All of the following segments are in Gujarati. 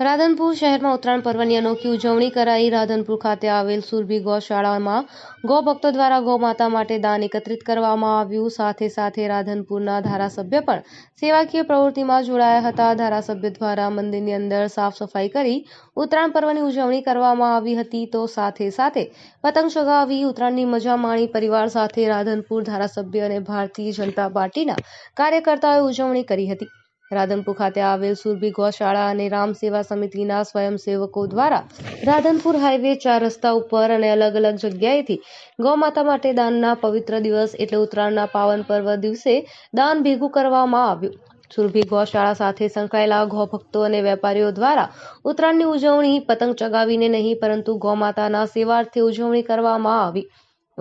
રાધનપુર શહેરમાં ઉત્તરાયણ પર્વની અનોખી ઉજવણી કરાઈ. રાધનપુર ખાતે આવેલ સુરભી ગૌશાળામાં ગૌભક્તો દ્વારા ગૌમાતા માટે દાન એકત્રિત કરવામાં આવ્યું. સાથે સાથે રાધનપુરના ધારાસભ્ય પણ સેવાકીય પ્રવૃત્તિમાં જોડાયા હતા. ધારાસભ્ય દ્વારા મંદિરની અંદર સાફ સફાઈ કરી ઉત્તરાયણ પર્વની ઉજવણી કરવામાં આવી હતી. તો સાથે સાથે પતંગ ચગાવી ઉત્તરાયણની મજા માણી પરિવાર સાથે રાધનપુર ધારાસભ્ય અને ભારતીય જનતા પાર્ટીના કાર્યકર્તાઓએ ઉજવણી કરી હતી. રાધનપુર ખાતે આવેલ સુરભી ગૌશાળા અને રામ સેવા સમિતિના સ્વયંસેવકો દ્વારા રાધનપુર હાઈવે ચાર રસ્તા ઉપર અને અલગ અલગ જગ્યાએથી ગૌમાતા માટે દાનના પવિત્ર દિવસ એટલે ઉત્તરાયણના પાવન પર્વ દિવસે દાન ભેગું કરવામાં આવ્યું. સુરભી ગૌશાળા સાથે સંકળાયેલા ગૌભક્તો અને વેપારીઓ દ્વારા ઉત્તરાયણની ઉજવણી પતંગ ચગાવીને નહીં પરંતુ ગૌમાતાના સેવાર્થે ઉજવણી કરવામાં આવી.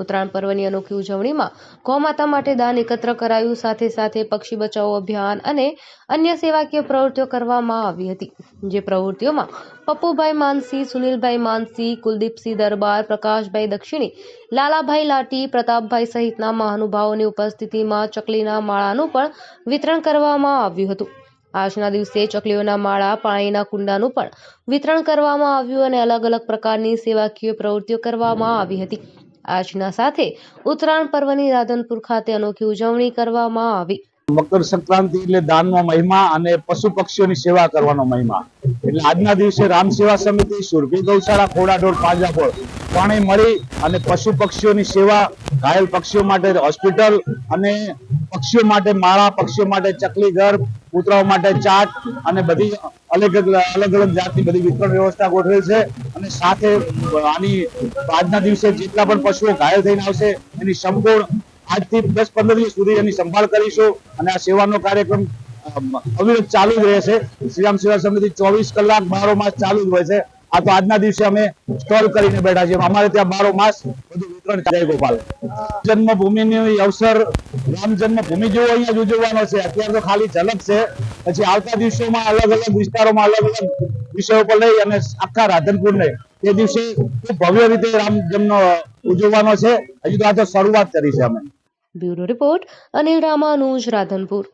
ઉત્તરાયણ પર્વની અનોખી ઉજવણીમાં ગૌમાતા માટે દાન એકત્ર કરાયું. સાથે સાથે પક્ષી બચાવો અભિયાન અને અન્ય સેવાકીય પ્રવૃત્તિઓ કરવામાં આવી હતી, જે પ્રવૃત્તિઓમાં પપ્પુભાઈ માનસી, સુનિલભાઈ માનસી, કુલદીપસિંહ દરબાર, પ્રકાશભાઈ દક્ષિણી, લાલાભાઈ લાટી, પ્રતાપભાઈ સહિતના મહાનુભાવોની ઉપસ્થિતિમાં ચકલીના માળાનું પણ વિતરણ કરવામાં આવ્યું હતું. આજના દિવસે ચકલીઓના માળા, પાણીના કુંડાનું પણ વિતરણ કરવામાં આવ્યું અને અલગ અલગ પ્રકારની સેવાકીય પ્રવૃત્તિઓ કરવામાં આવી હતી. આજના સાથે ઉત્તરાયણ પર્વની રાધનપુર ખાતે અનોખી ઉજવણી કરવામાં આવી. મકર સંક્રાંતિ એટલે દાનનો મહિમા અને પશુ પક્ષીઓની સેવા કરવાનો મહિમા. એટલે આજના દિવસે રામ સેવા સમિતિ, સુરભી ગૌશાળા ખોડાઢોર પાંજાપોળ ત્રણેય મળી અને પશુ પક્ષીઓની સેવા ઘાયલ પક્ષીઓ માટે હોસ્પિટલ અને પક્ષીઓ માટે માળા, પક્ષીઓ માટે ચકલી ઘર, કૂતરાઓ માટે ચાટ અને બધી અલગ અલગ અલગ જાતની બધી વિતરણ વ્યવસ્થા ગોઠવેલ છે. અને સાથે આની આજના દિવસે જેટલા પણ પશુઓ ઘાયલ થઈને આવશે, એની સંપૂર્ણ આજથી દસ પંદર દિવસ સુધી એની સંભાળ કરીશું અને આ સેવાનો કાર્યક્રમ અવિરત ચાલુ જ રહેશે. શ્રીરામ સેવા સમિતિ ચોવીસ કલાક બારો માસ ચાલુ જ હોય છે. આ તો આજના દિવસે અમે સ્ટોલ કરીને બેઠા છીએ. અમારે ત્યાં બારો માસ બધું વિતરણ જય ગોપાલ. જન્મભૂમિની અવસર રામ જન્મભૂમિ જેવો અહીંયા ઉજવવાનો છે. અત્યારે તો ખાલી ઝલક છે. પછી આવતા દિવસોમાં અલગ અલગ વિસ્તારોમાં અલગ અલગ વિષયો પર લઈ અને આખા રાધનપુરને તે દિવસે ખૂબ ભવ્ય રીતે રામ જન્મ ઉજવવાનો છે. હજી તો આ તો શરૂઆત કરી છે અમે. Bureau report Anil Ramanuj, Radhanpur.